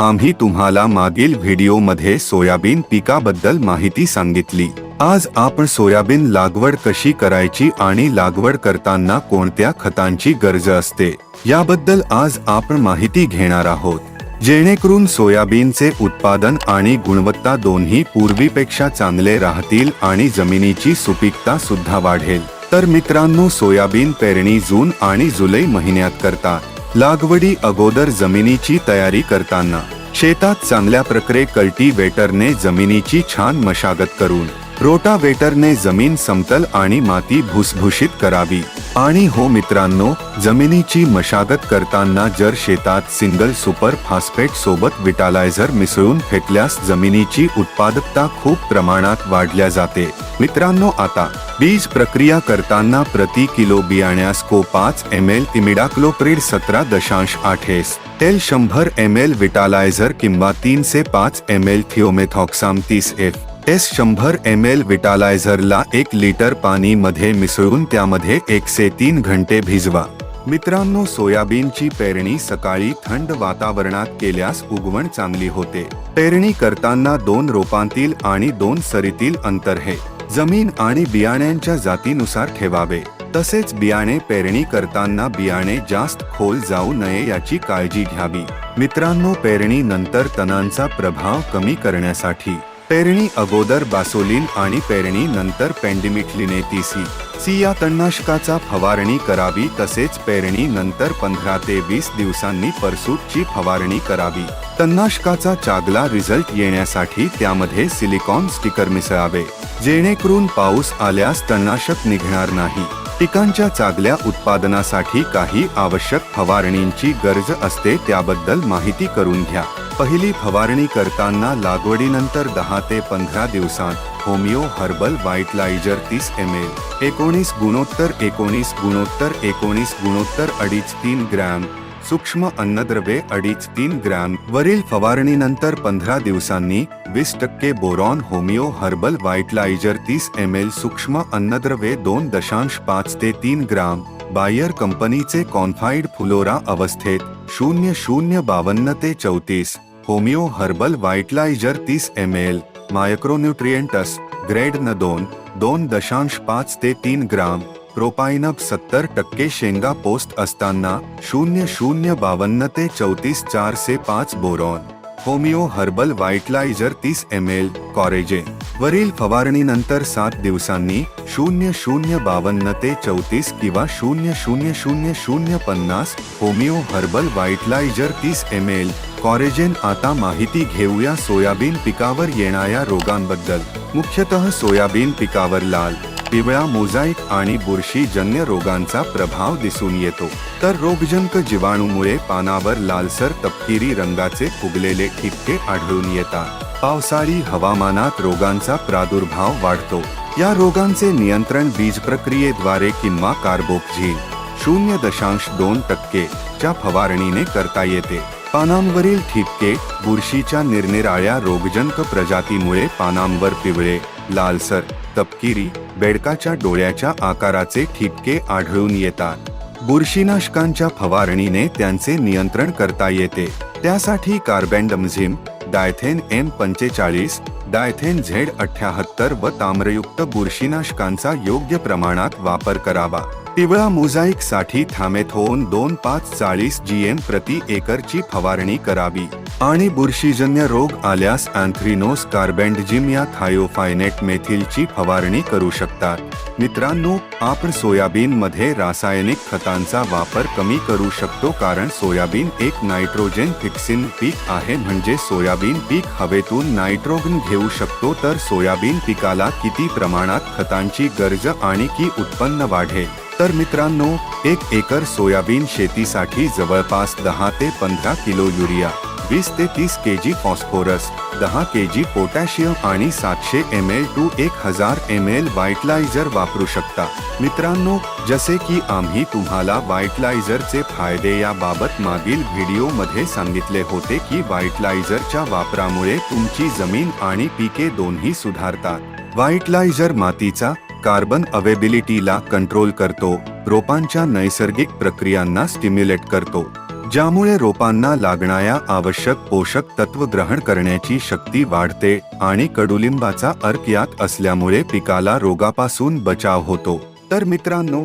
आम्ही तुम्हाला मागील व्हिडिओमध्ये सोयाबीन पिकाबद्दल माहिती सांगितली. आज आपण सोयाबीन लागवड कशी करायची आणि लागवड करताना कोणत्या खतांची गरज असते याबद्दल आज आपण माहिती घेणार आहोत. जेणेकरून सोयाबीनचे उत्पादन आणि गुणवत्ता दोन्ही पूर्वीपेक्षा चांगले राहतील आणि जमिनीची सुपीकता सुद्धा वाढेल. तर मित्रांनो सोयाबीन पेरणी जून आणि जुलै महिन्यात करतात. लागवडी अगोदर जमिनीची तयारी करताना शेतात चांगल्या प्रकारे कल्टीवेटरने जमिनीची छान मशागत करून रोटावेटरने जमीन समतल आणि माती भुसभुशीत करावी. आणि हो मित्रांनो जमिनीची मशागत करताना जर शेतात सिंगल सुपर फॉस्फेट सोबत विटालायझर मिसळून फेकल्यास जमिनीची उत्पादकता खूप प्रमाणात वाढल्या जाते. मित्रांनो आता बीज प्रक्रिया करताना प्रति किलो बियाण्यास को पाच एम एल इमिडाक्लोप्रिड सतरा दशांश आठ एस तेल शंभर एम एल विटालायझर किंवा तीन से पाच एम एल थिओमेथॉक्साम तीस एफ. एस शंभर एम एल विटालायझरला एक लिटर पाणी मध्ये मिसळून त्यामध्ये एक से तीन घंटे भिजवा. मित्रांनो सोयाबीनची पेरणी सकाळी थंड वातावरणात केल्यास उगवण चांगली होते. पेरणी करताना दोन रोपांतील आणि दोन सरीतील अंतर हे जमीन आणि बियाण्यांच्या जातीनुसार ठेवावे. तसेच बियाणे पेरणी करताना बियाणे जास्त खोल जाऊ नये याची काळजी घ्यावी. मित्रांनो पेरणी नंतर तणांचा प्रभाव कमी करण्यासाठी. पेरणी अगोदर बासोलिन आणि पेरणी नंतर पेंडिमिटलिनेतीसी सी या तणनाशकाचा फवारणी करावी तसेच पेरणी नंतर पंधरा ते वीस दिवसांनी परसूटची फवारणी करावी. तणनाशकाचा चागला रिझल्ट येण्यासाठी त्यामध्ये सिलिकॉन स्टिकर मिसळावे. जेणेकरून पाऊस आल्यास तणनाशक निघणार नाही. पिकांच्या चांगल्या उत्पादनासाठी काही आवश्यक फवारणींची गरज असते त्याबद्दल माहिती करून घ्या. पहिली फवारणी करताना लागवडीनंतर दहा ते पंधरा दिवसांत. होमिओ हर्बल व्हाईटलायझर तीस एम एल. एकोणीस गुणोत्तर एकोणीस गुणोत्तर एकोणीस गुणोत्तर अडीच तीन ग्रॅम. सूक्ष्म अन्नद्रव्ये अडीच तीन ग्रॅम. वरील फवारणीनंतर पंधरा दिवसांनी वीस टक्के बोरॉन होमिओ हर्बल व्हाईटलायझर तीस एम एल सूक्ष्म अन्नद्रव्ये दोन दशांश पाच ते तीन ग्राम. बायर कंपनीचे कॉन्फाईड फुलोरा अवस्थेत शून्य शून्य बावन्न ते चौतीस. होमिओ हर्बल व्हाईटलायझर तीस एम एल. मायक्रोन्युट्रियंटस ग्रेड न दोन दोन दशांश पाच ते तीन ग्राम. प्रोपाइनब सत्तर टक्के शेंगा पोस्ट असताना शून्य शून्य बावन्न ते चौतीस चार से पाच बोरॉन. होमिओ हर्बल व्हाईटलायझर तीस एम एल कॉरेजे वरील फवारणीनंतर सात दिवसांनी शून्य शून्य बावन्न ते चौतीस किंवा शून्य शून्य शून्य शून्य पन्नास होमिओ हर्बल व्हाईटलायझर तीस एम एल कॉरेजेन आता माहिती घेऊया सोयाबीन पिकावर येणाऱ्या रोगांबद्दल. मुख्यतः सोयाबीन पिकावर लाल. पिवळा मोझाईक आणि बुरशीजन्य रोगांचा प्रभाव दिसून येतो. तर रोगजंक जीवाणूमुळे पानावर लालसर तपकिरी रंगाचे फुगलेले ठिपके आढळून येतात. पावसाळी हवामानात रोगांचा प्रादुर्भाव वाढतो. या रोगांचे नियंत्रण बीज प्रक्रियेद्वारे किंवा कार्बोक्झिल शून्य दशांश दोन टक्के च्या फवारणीने करता येते. पानांवरील ठिपके बुरशीच्या निरनिराळ्या रोगजनक प्रजातीमुळे पानांवर पिवळे लालसर तपकिरी बेडकाच्या डोळ्याच्या आकाराचे ठिपके आढळून येतात. बुरशीनाशकांच्या फवारणीने त्यांचे नियंत्रण करता येते. त्यासाठी कार्बेंडमझिम डायथेन एम पंचेचाळीस डायथेन झेड अठ्याहत्तर व ताम्रयुक्त बुरशीनाशकांचा योग्य प्रमाणात वापर करावा. पिवळा मोझाईकसाठी थामेथोन दोन पाच चाळीस जी एम प्रति एकरची फवारणी करावी. आणि बुरशीजन्य रोग आल्यास अँथ्रिनोस कार्बेंडजिम या थायोफायनेट मेथिलची फवारणी करू शकतात. मित्रांनो आपण सोयाबीन मध्ये रासायनिक खतांचा वापर कमी करू शकतो कारण सोयाबीन एक नायट्रोजन फिक्सिन पीक आहे म्हणजे सोयाबीन पीक हवेतून नायट्रोजन घेऊ शकतो तर सोयाबीन पिकाला किती प्रमाणात खतांची गरज आणि की उत्पन्न वाढेल? तर मित्रांनो एक एकर सोयाबीन शेतीसाठी जवळपास दहा ते पंधरा किलो युरिया वीस ते तीस के जी फॉस्फोरस दहा के जी पोटॅशियम आणि सातशे एम एल टू एक हजार एम एल व्हाइटलायझर वापरू शकता. मित्रांनो जसे की आम्ही तुम्हाला व्हाइटलायझरचे फायदे याबाबत मागील व्हिडिओमध्ये सांगितले होते की व्हाइटलायझरच्या वापरामुळे तुमची जमीन आणि पिके दोन्ही सुधारतात. व्हाइटलायझर मातीचा कार्बन अवेबिलिटीला कंट्रोल करतो रोपांच्या नैसर्गिक प्रक्रियांना स्टिम्युलेट करतो ज्यामुळे रोपांना लागणाऱ्या आवश्यक पोषक तत्व ग्रहण करण्याची शक्ती वाढते आणि कडुलिंबाचा अर्क यात असल्यामुळे पिकाला रोगापासून बचाव होतो. तर मित्रांनो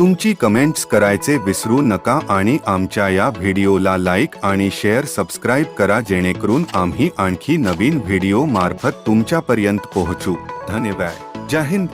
तुमची कमेंट्स करायचे विसरू नका आणि आमच्या या व्हिडिओला लाईक आणि शेअर सबस्क्राईब करा जेणेकरून आम्ही आणखी नवीन व्हिडिओ मार्फत तुमच्यापर्यंत पोहोचू. धन्यवाद. जय हिंद.